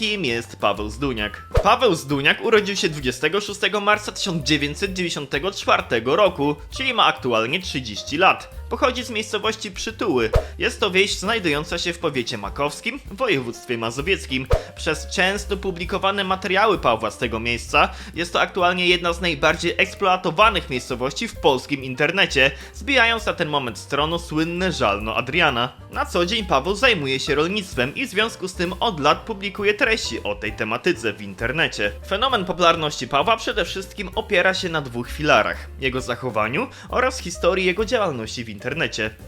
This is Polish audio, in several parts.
kim jest Paweł Zduniak. Paweł Zduniak urodził się 26 marca 1994 roku, czyli ma aktualnie 30 lat. Pochodzi z miejscowości Przytuły. Jest to wieś znajdująca się w powiecie makowskim w województwie mazowieckim. Przez często publikowane materiały Pawła z tego miejsca jest to aktualnie jedna z najbardziej eksploatowanych miejscowości w polskim internecie, zbijając na ten moment z tronu słynne żalno Adriana. Na co dzień Paweł zajmuje się rolnictwem i w związku z tym od lat publikuje treści o tej tematyce w internecie. Fenomen popularności Pawła przede wszystkim opiera się na dwóch filarach: jego zachowaniu oraz historii jego działalności w internecie.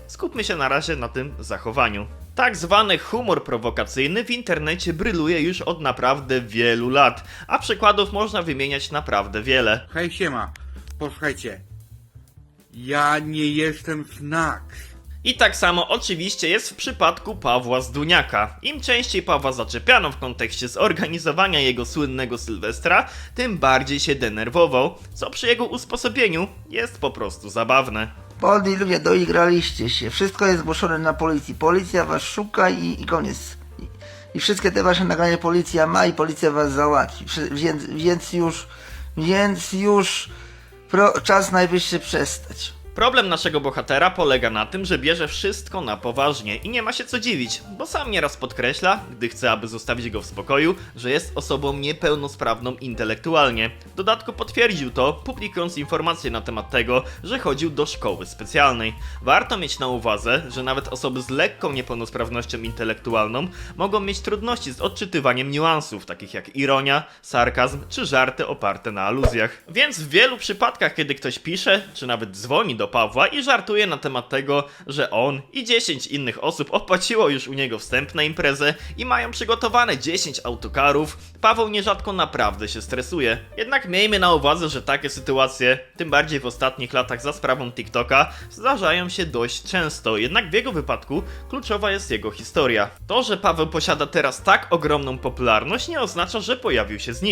Skupmy się na razie na tym zachowaniu. Tak zwany humor prowokacyjny w internecie bryluje już od naprawdę wielu lat, a przykładów można wymieniać naprawdę wiele. Hej siema, posłuchajcie. Ja nie jestem Snack. I tak samo oczywiście jest w przypadku Pawła Zduniaka. Im częściej Pawła zaczepiano w kontekście zorganizowania jego słynnego Sylwestra, tym bardziej się denerwował, co przy jego usposobieniu jest po prostu zabawne. Młodzi ludzie, doigraliście się. Wszystko jest zgłoszone na policji. Policja was szuka i, i koniec. I, I wszystkie te wasze nagrania policja ma i policja was załatwi. Więc, więc już, więc już pro, czas najwyższy przestać. Problem naszego bohatera polega na tym, że bierze wszystko na poważnie i nie ma się co dziwić, bo sam nieraz podkreśla, gdy chce, aby zostawić go w spokoju, że jest osobą niepełnosprawną intelektualnie. W dodatku potwierdził to, publikując informacje na temat tego, że chodził do szkoły specjalnej. Warto mieć na uwadze, że nawet osoby z lekką niepełnosprawnością intelektualną mogą mieć trudności z odczytywaniem niuansów, takich jak ironia, sarkazm czy żarty oparte na aluzjach. Więc w wielu przypadkach, kiedy ktoś pisze, czy nawet dzwoni do Pawła i żartuje na temat tego, że on i 10 innych osób opłaciło już u niego wstęp na imprezę i mają przygotowane 10 autokarów, Paweł nierzadko naprawdę się stresuje. Jednak miejmy na uwadze, że takie sytuacje, tym bardziej w ostatnich latach za sprawą TikToka, zdarzają się dość często, jednak w jego wypadku kluczowa jest jego historia. To, że Paweł posiada teraz tak ogromną popularność nie oznacza, że pojawił się znikąd.